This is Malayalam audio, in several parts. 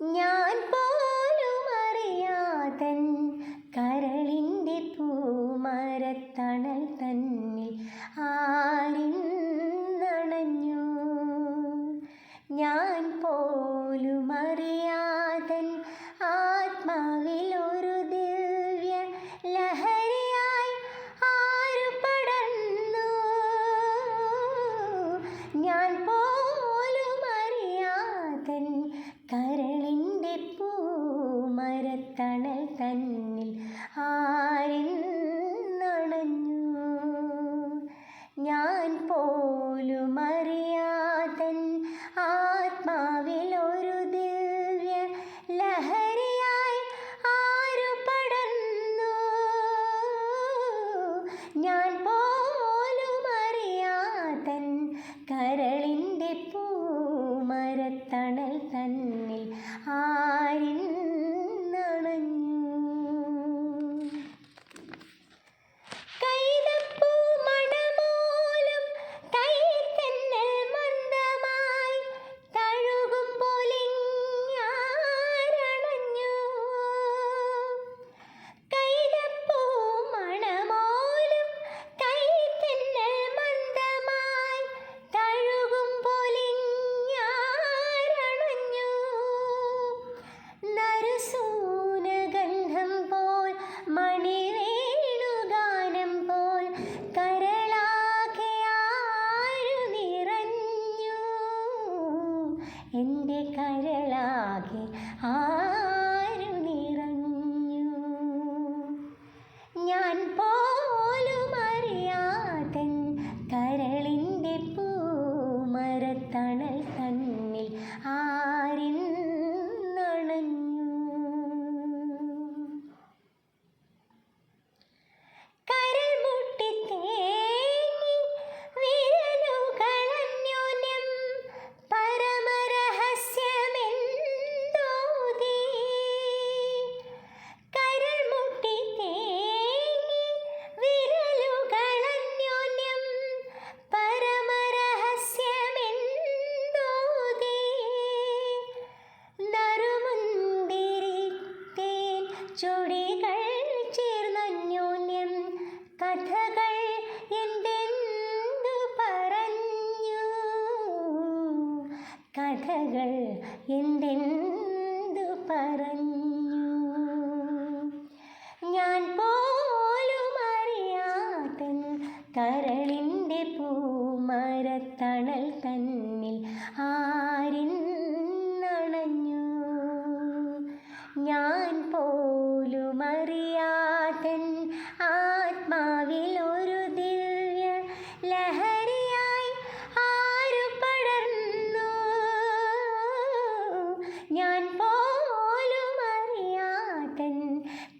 ഞാൻ പോലും അറിയാതൻ കരളിന്റെ പൂമരത്തണൽ തന്നിൽ ആരിന്നണഞ്ഞു ഞാൻ പോലും അറിയാതൻ ആത്മാവിൽ ഒരു ദിവ്യ ലഹരിയായി ആരു പടന്നു ഞാൻ പോലും പൂമരത്തണൽ തന്നിൽ ആരിന്നണഞ്ഞു ഞാൻ പോലും അറിയാതൻ ആത്മാവിൽ ഒരു ദിവ്യ ലഹരിയായി ആരു പടർന്നു. ഞാൻ പോലും അറിയാതൻ കരളിന്റെ പൂമരത്തണൽ തന്നിൽ എന്റെ കരളാകെ ചുടികൾ ചേർന്നന്യോന്യം കഥകൾ എന്തെന്തു പറഞ്ഞു? കഥകൾ എന്തെന്തു പറഞ്ഞു? ഞാൻ പോലും അറിയാതൻ കരളിന്റെ പൂമരത്തണൽ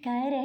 കരളിന്റെ